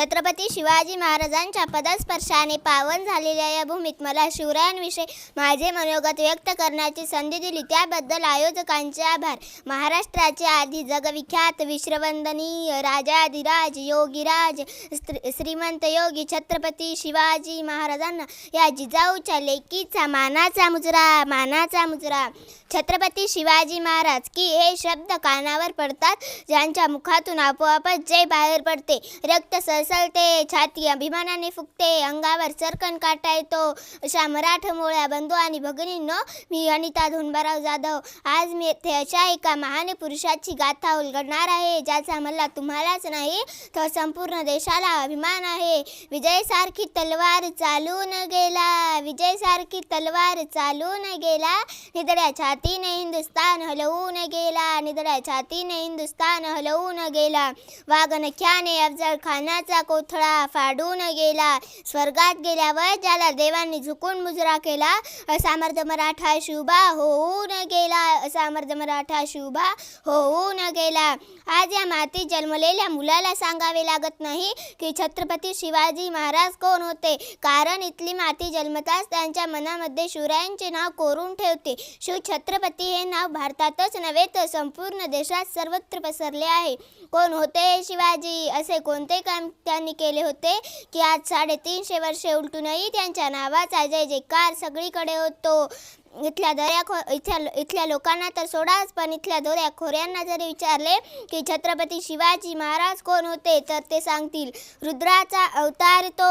छत्रपती शिवाजी महाराजांच्या पदस्पर्शाने पावन झालेल्या या भूमीत मला शिवरायांविषयी माझे मनोगत व्यक्त करण्याची संधी दिली. त्याबद्दल आयोजकांचे आभार. महाराष्ट्राचे आधी जगविख्यात विश्ववंदनीय राजाधिराज योगीराज स्त्री- श्रीमंत योगी छत्रपती शिवाजी महाराजांना या जिजाऊच्या लेकीचा मानाचा मुजरा मानाचा मुजरा. छत्रपती शिवाजी महाराज की हे शब्द कानावर पडतात ज्यांच्या मुखातून आपोआपच जय बाहेर पडते. रक्त सळसळते छाती अभिमानाने फुगते अंगावर चरकन काटा येतो. अशा मराठमोळ्या बंधू आणि भगिनींनो मी अनिता धोंडबाराव जाधव. आज मी येथे अशा एका महान पुरुषाची गाथा उलगडणार आहे ज्याचा मला तुम्हालाच नाही तर संपूर्ण देशाला अभिमान आहे. विजयसारखी तलवार चालून गेला विजयसारखी तलवार चालून गेला. निदड्या छातीने हिंदुस्तान हलवून गेला निदड्या छातीने हिंदुस्तान हलवून गेला. वाघनख्याने अफजल खानाचा कोथळा फाडून गेला. स्वर्गात गेल्यावर ज्याला देवांनी झुकून मुजरा केला. सामर्थ्य मराठा शुभा होऊन गेला. सामर्थ्य मराठा शुभा होऊन गेला. आज या मातीत जन्मलेल्या मुलाला सांगावे लागत नाही की छत्रपती शिवाजी महाराज कोण होते? कारण इथली माती जन्मताच त्यांच्या मनामध्ये शिवरायांचे नाव कोरून ठेवते. शिव छत्रपती हे नाव भारतातच नव्हे तर संपूर्ण देशात सर्वत्र पसरले आहे. कोण होते शिवाजी? असे कोणते काम त्यांनी केले होते की आज साडेतीनशे वर्षे उलटूनही त्यांच्या नावाचा जय जयकार सगळीकडे होतो. इथल्या दऱ्या खो इथल्या इथल्या लोकांना तर सोडाच पण इथल्या दोऱ्या खोऱ्यांना जरी विचारले की छत्रपती शिवाजी महाराज कोण होते तर ते सांगतील रुद्राचा अवतार तो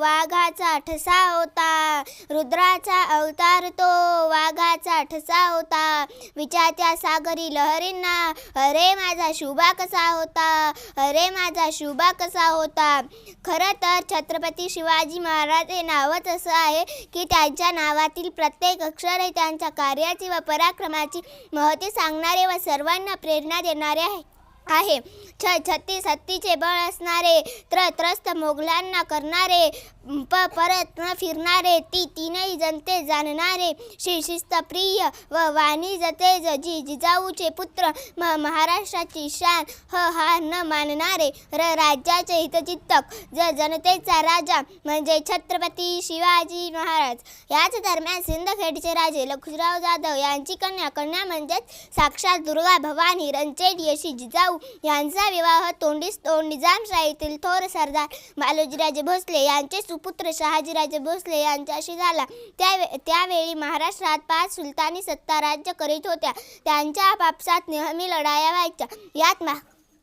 वाघाचा ठसा होता रुद्राचा अवतार तो वाघाचा ठसा होता विचारत्या सागरी लहरींना अरे माझा शुभा कसा होता अरे माझा शुभा कसा होता? खरं तर छत्रपती शिवाजी महाराज हे नावच असं आहे की त्यांच्या नावातील प्रत्येक अक्षर हे त्यांच्या कार्याची व पराक्रमाची महती सांगणारे व सर्वांना प्रेरणा देणारे आहे. आहे. छ छत्तीस हत्तीचे बळ असणारे त्र त्रस्त मोगलांना करणारे प परत न फिरणारे ती तीनही जनते जाणणारे. श्री शिस्तप्रिय व वाणी जतेज जी जिजाऊचे पुत्र म महाराष्ट्राची शान ह हा न मानणारे र राज्याचे हितचित्तक ज जनतेचा राजा म्हणजे छत्रपती शिवाजी महाराज. याच दरम्यान सिंदखेडचे राजे लखुराव जाधव यांची कन्या कन्या म्हणजेच साक्षात दुर्गा भवानी रणचेट अशी जिजाऊ यांचा विवाह तोंडीस तोंड निजामशाहीतील थोर सरदार बालोजीराजे भोसले यांचे सुपुत्र शहाजीराजे भोसले यांच्याशी झाला. त्या त्यावेळी महाराष्ट्रात पाच सुलतानी सत्ता राज्य करीत होत्या. त्यांच्या आपापसात नेहमी लढाया व्हायच्या. यात मा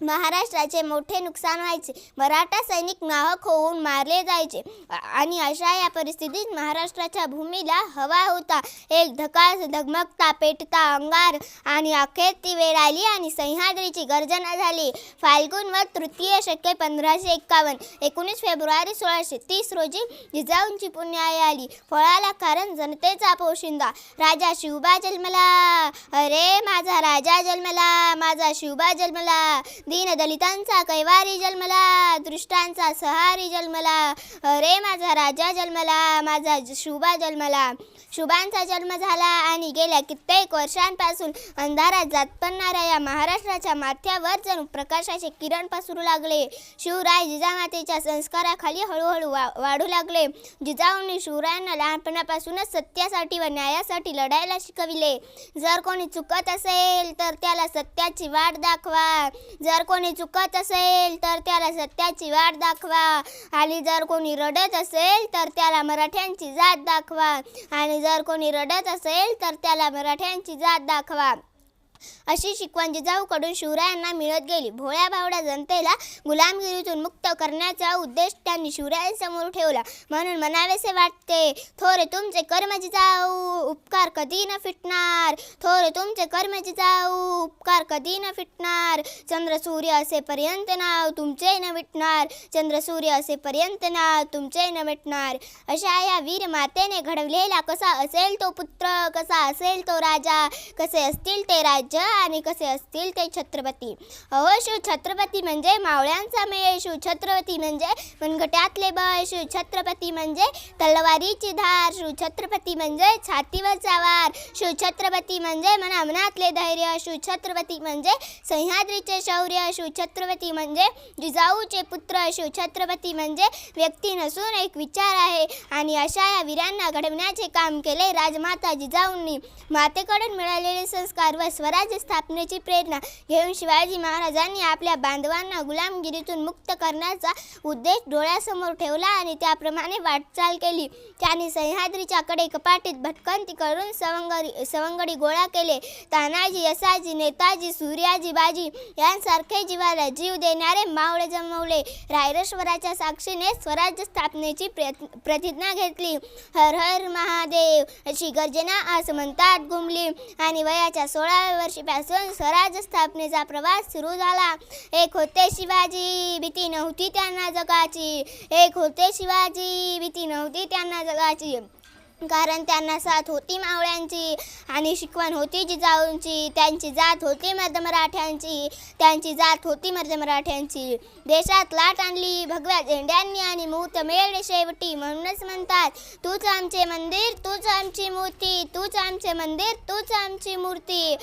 महाराष्ट्राचे मोठे नुकसान व्हायचे. मराठा सैनिक नाहक होऊन मारले जायचे. आणि अशा या परिस्थितीत महाराष्ट्राच्या भूमीला हवा होता. एक धकास धगमगता पेटता अंगार आणि अखेर ती वेळ आली आणि सह्याद्रीची गर्जना झाली. फाल्गुन व तृतीय शके पंधराशे एक्कावन्न एकोणीस फेब्रुवारी सोळाशे तीस रोजी जिजाऊंची पुण्याई आली. फळाला कारण जनतेचा पोशिंदा. राजा शिवबा जन्मला. अरे माझा राजा जन्मला. माझा शिवबा जन्मला. दीन दलितांचा कैवारी जन्मला दृष्टांचा सहारी जन्मला अरे माझा राजा जन्मला माझा शुभा जन्मला. शुभांचा जन्म झाला आणि गेल्या कित्येक वर्षांपासून अंधारात जातपणाऱ्या या महाराष्ट्राच्या माथ्यावर जणू प्रकाशाचे किरण पसरू लागले. शिवराय जिजामातेच्या संस्काराखाली हळूहळू वा वाढू लागले. जिजाऊंनी शिवरायांना लहानपणापासूनच सत्यासाठी व न्यायासाठी लढायला शिकविले. जर कोणी चुकत असेल तर त्याला सत्याची वाट दाखवा. जर जर कोणी चुकत असेल तर त्याला सत्याची वाट दाखवा. आणि जर कोणी रडत असेल तर त्याला मराठ्यांची जात दाखवा. आणि जर कोणी रडत असेल तर त्याला मराठ्यांची जात दाखवा. अशी शिकवण जिजाऊकडून शिवरायांना मिळत गेली. भोळ्या भावड्या जनतेला गुलामगिरीतून मुक्त करण्याचा उद्देश त्यांनी शिवरायांसमोर ठेवला. म्हणून म्हणावेसे वाटते थोरे तुमचे कर्म जिजाऊ उपकार कधी न फिटणार. थोरे तुमचे कर्म जिजाऊ उपकार कधी न फिटणार. चंद्र सूर्य असेपर्यंत नाव तुमचे न मिटणार. चंद्र सूर्य असेपर्यंत नाव तुमचे न मिटणार. अशा या वीर मातेने घडवलेला कसा असेल तो पुत्र कसा असेल तो राजा कसे असतील ते राजा राज्य आणि कसे असतील ते छत्रपती. अहो शिव छत्रपती म्हणजे मावळ्यांचा मेळ शिव छत्रपती म्हणजे मनगटातले बळ शिव छत्रपती म्हणजे तलवारीची धार शिव छत्रपती म्हणजे छातीवरचा वार शिव छत्रपती म्हणजे मनामनातले धैर्य शिव छत्रपती म्हणजे सह्याद्रीचे शौर्य शिव छत्रपती म्हणजे जिजाऊचे पुत्र शिव छत्रपती म्हणजे व्यक्ती नसून एक विचार आहे. आणि अशा या वीरांना घडवण्याचे काम केले राजमाता जिजाऊंनी. मातेकडून मिळालेले संस्कार व स्वराज्य स्थापनेची प्रेरणा घेऊन शिवाजी महाराजांनी आपल्या बांधवांना गुलामगिरीतून मुक्त करण्याचा उद्देश डोळ्यासमोर ठेवला आणि त्याप्रमाणे वाटचाल केली. त्यांनी सह्याद्रीच्या कडे कपाटीत भटकंती करून सवंगडी सवंगडी गोळा केले. तानाजी यसाजी नेताजी सूर्याजी बाजी यांसारखे जीवाला जीव देणारे मावळे जमवले. रायरेश्वराच्या साक्षीने स्वराज्य स्थापनेची प्रतिज्ञा घेतली. हर हर महादेव अशी गर्जना आज म्हणतात घुमली आणि वयाच्या सोळाव्या वर्षीपासून स्वराज्य स्थापनेचा प्रवास सुरू झाला. एक होते शिवाजी भीती नव्हती त्यांना जगाची. एक होते शिवाजी भीती नव्हती त्यांना जगाची. कारण त्यांना साथ होती मावळ्यांची आणि शिकवण होती जिजाऊंची. त्यांची जात होती मर्द मराठ्यांची. त्यांची जात होती मर्द मराठ्यांची. देशात लाट आणली. भगव्या झेंड्यांनी आणि मूत मेळ शेवटी म्हणूनच म्हणतात तूच आमचे मंदिर तूच आमची मूर्ती तूच आमचे मंदिर तूच आमची मूर्ती.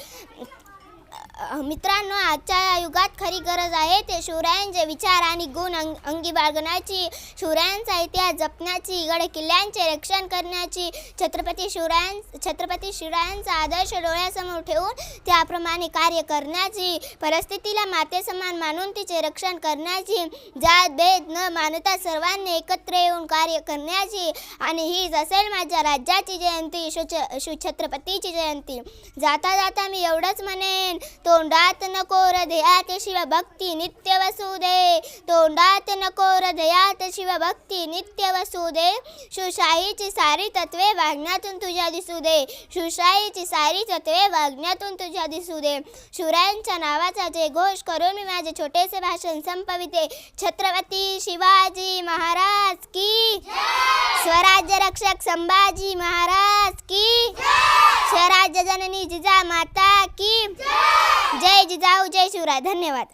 मित्रांनो आजच्या या युगात खरी गरज आहे ते शिवरायांचे विचार आणि गुण अंग अंगी बाळगण्याची. शिवरायांचा इतिहास जपण्याची गड किल्ल्यांचे रक्षण करण्याची. छत्रपती शिवरायां छत्रपती शिवरायांचा आदर्श डोळ्यासमोर ठेवून त्याप्रमाणे कार्य करण्याची परिस्थितीला मातेसमान मानून तिचे रक्षण करण्याची. जात भेद न मानता सर्वांनी एकत्र येऊन कार्य करण्याची आणि हीच असेल माझ्या राज्याची जयंती शुच छत्रपतीची जयंती. जाता जाता मी एवढंच म्हणेन तोंडात नको हृदयात शिवभक्ती नित्य वसू दे तोंडात नको हृदयात शिवभक्ती नित्य वसू दे शिवशाहीची सारी तत्वे वागण्यातून तुझ्या दिसू दे शिवशाहीची सारी तत्वे वागण्यातून तुझ्या दिसू दे शिवरायांच्या नावाचा जे घोष करून मी माझे छोटेसे भाषण संपविते छत्रपती शिवाजी महाराज की स्वराज्य रक्षक संभाजी महाराज की स्वराज्य जननी जिजा माता की जय जिजाऊ जय शिवराय. धन्यवाद.